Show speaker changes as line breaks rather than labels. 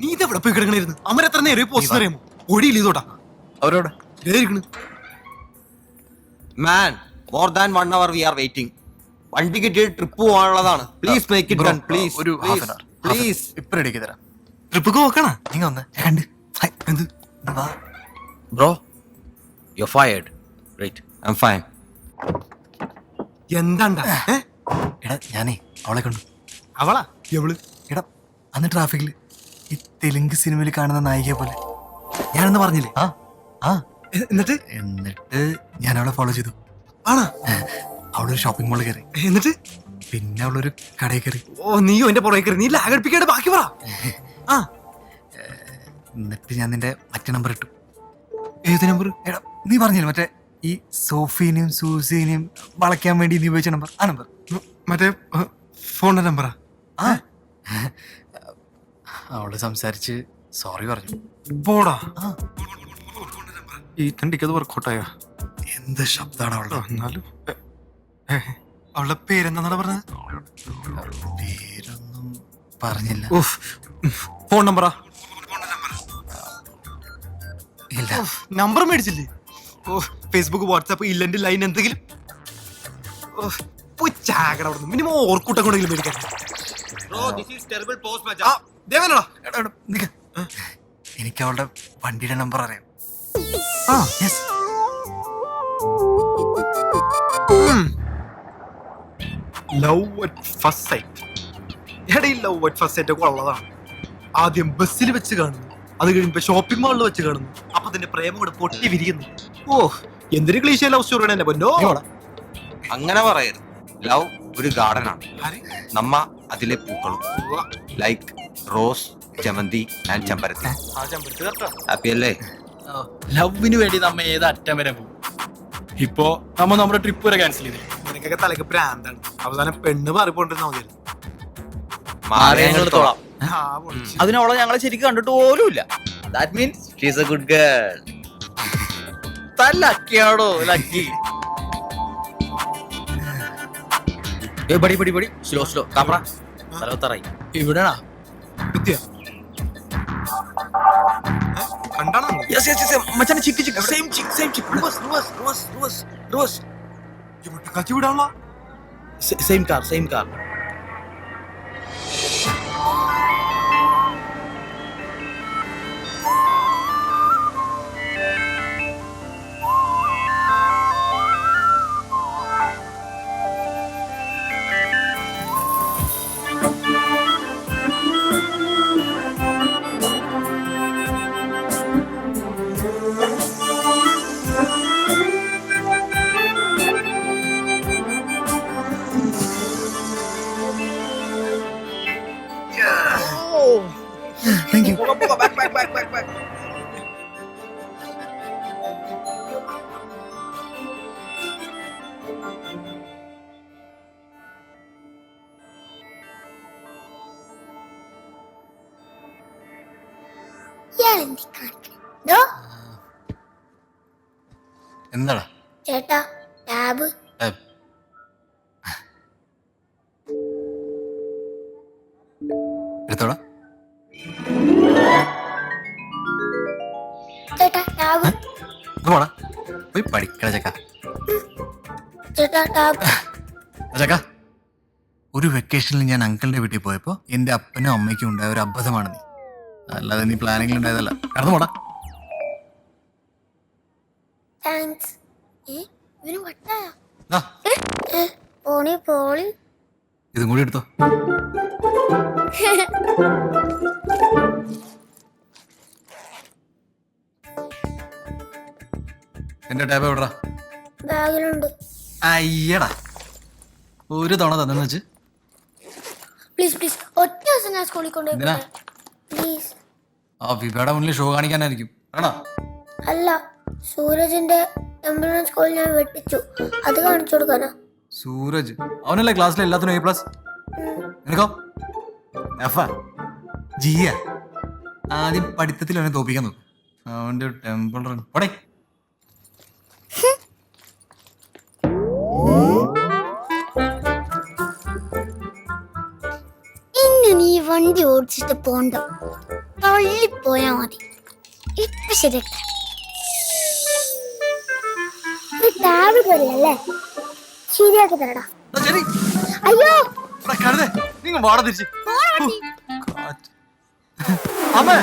നീ ഇതെവിടെ പോയി കിടക്കണായിരുന്നു. അമര എത്ര നേരം പോസ്റ്റ് അറിയാമോ? ഒടിയില്ല ഇതോട്ടാ?
അവരോട്?
Man more than one hour we are waiting വണ്ടി കിട്ടിയ trip പോകാനുള്ളതാണ്. Please make it done please
ഒരു.
പ്ലീസ്
ഇപ്പൊ റെഡിക്ക് തരാം.
ട്രിപ്പ് നോക്കണ
നീங்க ഒന്ന് രണ്ട്
എന്ത്?
Bro you fired right I am fine
എന്താണ്ടാ?
എടാ ഞാനേ അവളെ കണ്ടു.
അവളാ? എവൾ?
എടാ അന്ന് ട്രാഫിക്കിൽ ഈ തെലുങ്ക് സിനിമയിൽ കാണുന്ന നായികയെ പോലെ. ഞാനെന്ന് പറഞ്ഞില്ലേ? ആ ആ.
എന്നിട്ട്?
എന്നിട്ട് ഞാൻ അവളെ ഫോളോ ചെയ്തു.
ആണോ?
അവളൊരു ഷോപ്പിംഗ് മാളിൽ കയറി.
എന്നിട്ട്?
പിന്നെ അവളൊരു കടയിൽ കയറി.
ഓ നീയോ എന്റെ പുറകെ കയറി. നീ ലാഗടിപ്പിക്കാണ്ട് ബാക്കി പറ. ആ.
എന്നിട്ട് ഞാൻ നിന്റെ മറ്റേ നമ്പർ ഇട്ടു.
ഏത് നമ്പർ
എടാ നീ പറഞ്ഞില്ല മറ്റേ ഈ സോഫീനെയും സൂസീനെയും വളയ്ക്കാൻ വേണ്ടി നീ ഉപയോഗിച്ച നമ്പർ ആ നമ്പർ
മറ്റേ ഫോണിന്റെ നമ്പറാ
ആ? അവൾ സംസാരിച്ച് സോറി പറഞ്ഞു.
പോടാ. ഈ തണ്ടിക്ക് അത് വർക്കൗട്ടായോ
എന്ത് ശബ്ദമാണ് അവളുടെ?
എന്നാലും എ, അവളുടെ പേരെന്താണ് പറഞ്ഞത്?
പേരൊന്നും പറഞ്ഞില്ല.
ഫോൺ നമ്പറാ
ഇല്ല.
നമ്പർ മേടിച്ചില്ലേ? ഓ ഫേസ്ബുക്ക് വാട്സാപ്പ് ഇല്ലന്റെ ലൈൻ എന്തെങ്കിലും? ചാകട അവിടെ മിനിമം ഓർക്കൂട്ടം കൊണ്ടെങ്കിലും മേടിക്കാൻ.
എനിക്ക് അവളുടെ വണ്ടിയുടെ നമ്പർ അറിയാം.
ആ
yes
love at first sight എടാ ലവ് അറ്റ് ഫസ്റ്റ് സൈറ്റ് ഒക്കെ ഉള്ളതാണ്. ആദ്യം ബസ്സിൽ വെച്ച് കാണുന്നു. അത് കഴിയുമ്പോ ഷോപ്പിംഗ് മാളിൽ വെച്ച് കാണുന്നു. അപ്പൊ തന്നെ പ്രേമം കൂടെ പൊട്ടി വിരിയുന്നു. ഓ എന്തൊരു ക്ലീശ ലവ് സ്റ്റോറിയാണ് എന്നെ പൊന്നോ?
അങ്ങനെ പറയരുത്. ലവ് ഒരു
ഗാർഡനാണ്?
നമ്മ അതിലെ പൂക്കളും. ലൈക്ക് റോസ് ചമന്തി ആൻഡ് ചെമ്പരത്തി. ഹാപ്പി അല്ലേ?
ലവിന് വേണ്ടി നമ്മ ഏത് അറ്റം വരെ പോകും? ഇപ്പോ നമ്മ നമ്മുടെ ട്രിപ്പ് വരെ ക്യാൻസൽ ചെയ്തു.
നിനക്കൊക്കെ തലക്ക് പ്രാന്താണ്. അവസാനം പെണ്ണ് മാറിപ്പോണ്ടിരുന്ന
അതിനോളം ഞങ്ങളെ ശരിക്കും കണ്ടിട്ട് പോലും ഇല്ല that means she's a good girl താൻ ലക്കിയാണോ ലക്കി ഏ പടി പടി പടി. സ്ലോ സ്ലോ കാമറ തലവത്തറായി
ഇവിടെടാ.
വിദ്യ. ഏ? കണ്ടാണോ?
യെസ് യെസ് യെസ് മച്ചാനെ chick chick. Same chick same chick reverse reverse reverse reverse. Reverse.
ഇവിടെ കച്ചി വിടാനുള്ള?
സെയിം കാർ സെയിം കാർ
എന്താടാ?
ചേട്ടാ ടാബ്.
എടുത്തോടാ
ചേട്ടാ ടാബ്.
പോടാ. പോയി പഠിക്കണ ചക്ക.
ചേട്ടാ ടാബ്.
ചക്ക. ഒരു വെക്കേഷനിൽ ഞാൻ അങ്കിളിന്റെ വീട്ടിൽ പോയപ്പോ എന്റെ അപ്പനും അമ്മയ്ക്കും ഉണ്ടായ ഒരു അബദ്ധമാണ് നീ. അല്ലാതെ നീ പ്ലാനിങ്ങിൽ ഉണ്ടായതല്ല. കടന്നു പോടാ.
താങ്ക്സ് ഏ ഇവന് വട്ടായ?
ദാ,
പോണി പോളി.
ഇതും കൂടി എടുത്തോ. എന്റെ ടാബ് എവിടാ
ബാഗിലുണ്ട്.
അയ്യടാ. ഒരു തവണ തന്നെ വെച്ച്.
പ്ലീസ് പ്ലീസ് ഒറ്റ ദിവസം ഞാൻ സ്കൂളിൽ
എന്തിനാ?
കൊണ്ടുപോയി പ്ലീസ്
ആ വിഭയുടെ മുന്നിൽ ഷോ കാണിക്കാനായിരിക്കും. ആണോ?
അല്ല സൂരജിന്റെ എംബുലൻസ് കോൾ ഞാൻ വെട്ടിച്ചു. അത് കാണിച്ചു കൊടുക്കാനാ.
സൂരജ്. അവനല്ലേ ക്ലാസ്സിലെ എല്ലാത്തിനും എ പ്ലസ് നിനക്കോ? എഫ്. ജിയ. ആദ്യം പഠിത്തത്തിൽ അവനെ തോപ്പിക്കാൻ നോക്കും. അവന്റെ ടെമ്പിൾ റൺ. പോടേ.
ഇന്ന് നീ വണ്ടി ഓടിച്ചിട്ട് പോണ്ട. തള്ളി പോയാ മതി ഇപ്പൊ ശരിയാക്കി ടാബ് പോലല്ലേ ശരിയാക്കി തരടാ അയ്യോ
നിങ്ങൾ വാട തിരിച്ച്. അമ്മേ